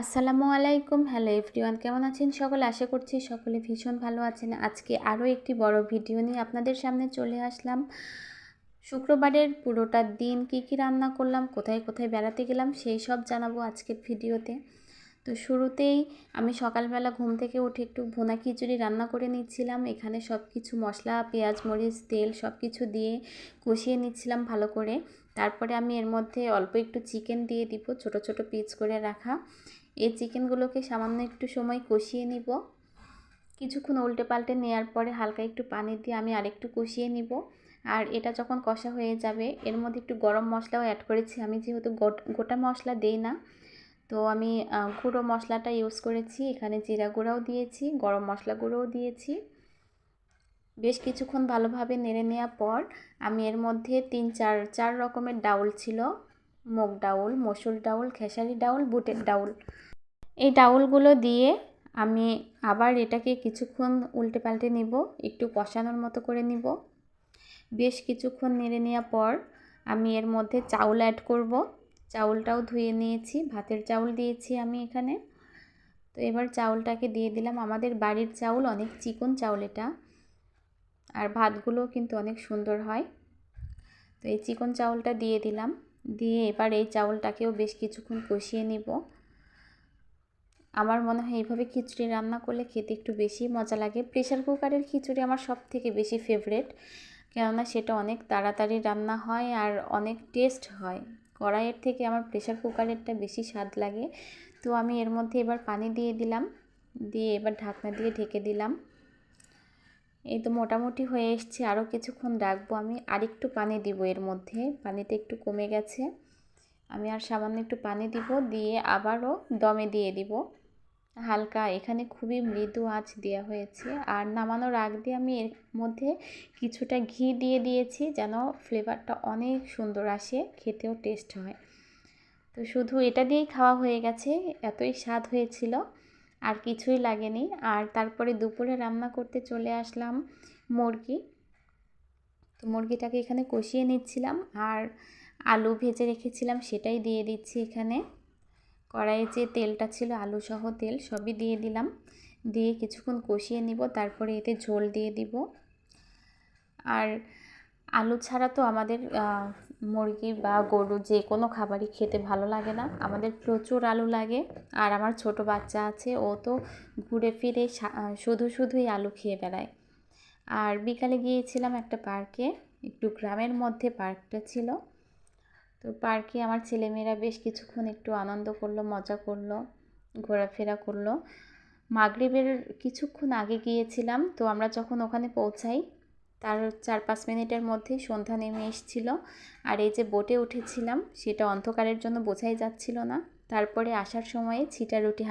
আসসালামু আলাইকুম। Hello everyone কেমন আছেন সকলে? আশা করছি সকলে ভীষণ ভালো আছেন। আজকে আরও একটি বড় ভিডিও নিয়ে আপনাদের সামনে চলে আসলাম। শুক্রবারের পুরোটা দিন কি কি রান্না করলাম, কোথায় কোথায় বেড়াতে গেলাম, সেই সব জানাব আজকের ভিডিওতে। তো শুরুতেই আমি সকালবেলা ঘুম থেকে উঠে একটু ভোনা খিচুড়ি রান্না করে নিচ্ছিলাম। এখানে সব কিছু মশলা, পেঁয়াজ, মরিচ, তেল সব কিছু দিয়ে কষিয়ে নিচ্ছিলাম ভালো করে। তারপরে আমি এর মধ্যে অল্প একটু চিকেন দিয়ে দিব, ছোট ছোট পিস করে রাখা। এই চিকেনগুলোকে সামান্য একটু সময় কষিয়ে নিব। কিছুক্ষণ উল্টে পাল্টে নেওয়ার পরে হালকা একটু পানি দিয়ে আমি আরেকটু কষিয়ে নিব। আর এটা যখন কষা হয়ে যাবে, এর মধ্যে একটু গরম মশলাও অ্যাড করেছি। আমি যেহেতু গোটা মশলা দেই না, তো আমি গুঁড়ো মশলাটা ইউজ করেছি। এখানে জিরা গুঁড়াও দিয়েছি, গরম মশলা গুঁড়োও দিয়েছি। বেশ কিছুক্ষণ ভালোভাবে নেড়ে নেওয়ার পর আমি এর মধ্যে তিন, চার চার রকমের ডাউল ছিল। মুগ ডাউল, মসুর ডাউল, খেসারি ডাউল, বুটের ডাউল। এই ডাউলগুলো দিয়ে আমি আবার এটাকে কিছুক্ষণ উল্টে পাল্টে নিব, একটু কষানোর মতো করে নিব। বেশ কিছুক্ষণ নেড়ে নেওয়ার পর আমি এর মধ্যে চাউল অ্যাড করব। চাউলটাও ধুয়ে নিয়েছি, ভাতের চাউল দিয়েছি আমি এখানে। তো এবার চাউলটাকে দিয়ে দিলাম। আমাদের বাড়ির চাউল অনেক চিকন চাউল এটা, আর ভাতগুলো কিন্তু অনেক সুন্দর হয়। তো এই চিকন চাউলটা দিয়ে দিলাম। দিয়ে এবার এই চাউলটাকেও বেশ কিছুক্ষণ কষিয়ে নিব। আমার মনে হয় এইভাবে খিচুড়ি রান্না করলে খেতে একটু বেশি মজা লাগে। প্রেশার কুকারের খিচুড়ি আমার সব থেকে বেশি ফেভারেট কেননা সেটা অনেক তাড়াতাড়ি রান্না হয় আর অনেক টেস্ট হয়। কড়াইয়ের থেকে আমার প্রেশার কুকারেরটা বেশি স্বাদ লাগে। তো আমি এর মধ্যে এবার পানি দিয়ে দিলাম। দিয়ে এবার ঢাকনা দিয়ে ঢেকে দিলাম। এই তো মোটামুটি হয়ে এসছে আরও কিছুক্ষণ রাখব আমি। আরেকটু পানি দিব এর মধ্যে পানিটা একটু কমে গেছে। আমি আর সামান্য একটু পানি দিব, দিয়ে আবারও দমে দিয়ে দিব। হালকা, এখানে খুবই মৃদু আঁচ দেওয়া হয়েছে। আর নামানোর আগ দিয়ে আমি এর মধ্যে কিছুটা ঘি দিয়ে দিয়েছি, যেন ফ্লেভারটা অনেক সুন্দর আসে, খেতেও টেস্ট হয়। তো শুধু এটা দিয়েই খাওয়া হয়ে গেছে, এতই স্বাদ হয়েছিল। আর কিছুই লাগেনি। আর তারপরে দুপুরে রান্না করতে চলে আসলাম মুরগি। তো মুরগিটাকে এখানে কষিয়ে নিচ্ছিলাম আর আলু ভেজে রেখেছিলাম, সেটাই দিয়ে দিচ্ছি এখানে। কড়াইয়ে যে তেলটা ছিল আলু সহ তেল, সবই দিয়ে দিলাম। দিয়ে কিছুক্ষণ কষিয়ে নিব, তারপরে এতে ঝোল দিয়ে দিব। আর আলু ছাড়া তো আমাদের মুরগি বা গরু যে কোনো খাবারই খেতে ভালো লাগে না। আমাদের প্রচুর আলু লাগে। আর আমার ছোট বাচ্চা আছে, ও তো ঘুরে ফিরে শুধু শুধুই আলু খেয়ে বেড়ায়। আর বিকালে গিয়েছিলাম একটা পার্কে, একটু গ্রামের মধ্যে পার্কটা ছিল। তো পার্কে আমার ছেলেমেয়েরা বেশ কিছুক্ষণ একটু আনন্দ করল, মজা করল, ঘোরাফেরা করল। মাগরীবের কিছুক্ষণ আগে গিয়েছিলাম, তো আমরা যখন ওখানে পৌঁছাই তার চার পাঁচ মিনিটের মধ্যে সন্ধ্যা নেমে এসেছিল। আর এই যে বোটে উঠেছিলাম, সেটা অন্ধকারের জন্য বোঝাই যাচ্ছিল না। তারপরে আসার সময়ে ছিটা রুটি